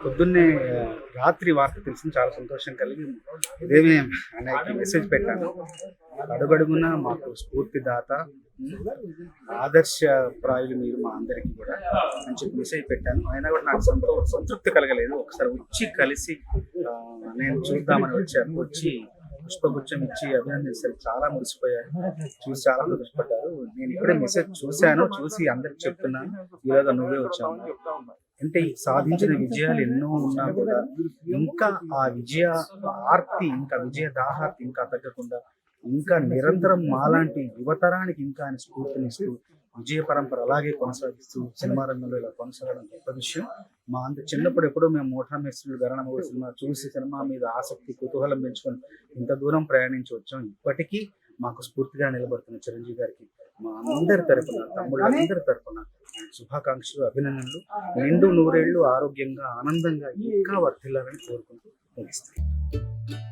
పొద్దున్నే రాత్రి వార్త తెలిసి చాలా సంతోషం కలిగి ఇదేమి అనేక మెసేజ్ పెట్టాను. అడుగడుగున మాకు స్ఫూర్తిదాత ఆదర్శప్రాయులు మీరు మా అందరికీ కూడా అని చెప్పి మెసేజ్ పెట్టాను. అయినా కూడా నాకు సంతో సంతృప్తి కలగలేదు. ఒకసారి వచ్చి కలిసి నేను చూద్దామని వచ్చాను. వచ్చి పుష్పగుచ్చం ఇచ్చి అభినందించారు చాలా మురిసిపోయారు. చూసి చాలా మురిసిపడ్డారు నేను ఇప్పుడే మెసేజ్ చూశాను. చూసి అందరికి చెప్తున్నాను ఈరోజు నువ్వే వచ్చావు. అంటే సాధించిన విజయాలు ఎన్నో ఉన్నా కూడా ఇంకా ఆ విజయ ఆర్తి ఇంకా విజయ దాహార్తి ఇంకా తగ్గకుండా ఇంకా నిరంతరం మాలాంటి యువతరానికి ఇంకా ఆయన స్ఫూర్తినిస్తూ విజయ పరంపర అలాగే కొనసాగిస్తూ సినిమా రంగంలో ఇలా కొనసాగడం గొప్ప విషయం. మా అంత చిన్నప్పుడు ఎప్పుడో మేము మోఠా మేస్త్రులు గరణమూడు సినిమా చూసి సినిమా మీద ఆసక్తి కుతూహలం పెంచుకొని ఇంత దూరం ప్రయాణించి వచ్చాం. ఇప్పటికీ మాకు స్ఫూర్తిగా నిలబడుతున్న చిరంజీవి గారికి మా అందరి తరపున తమ్ముళ్ళందరి తరపున శుభాకాంక్షలు అభినందనలు. నిండు నూరేళ్ళు ఆరోగ్యంగా ఆనందంగా ఇంకా వర్ధిల్లాలని కోరుకుంటూ ముగిస్తాను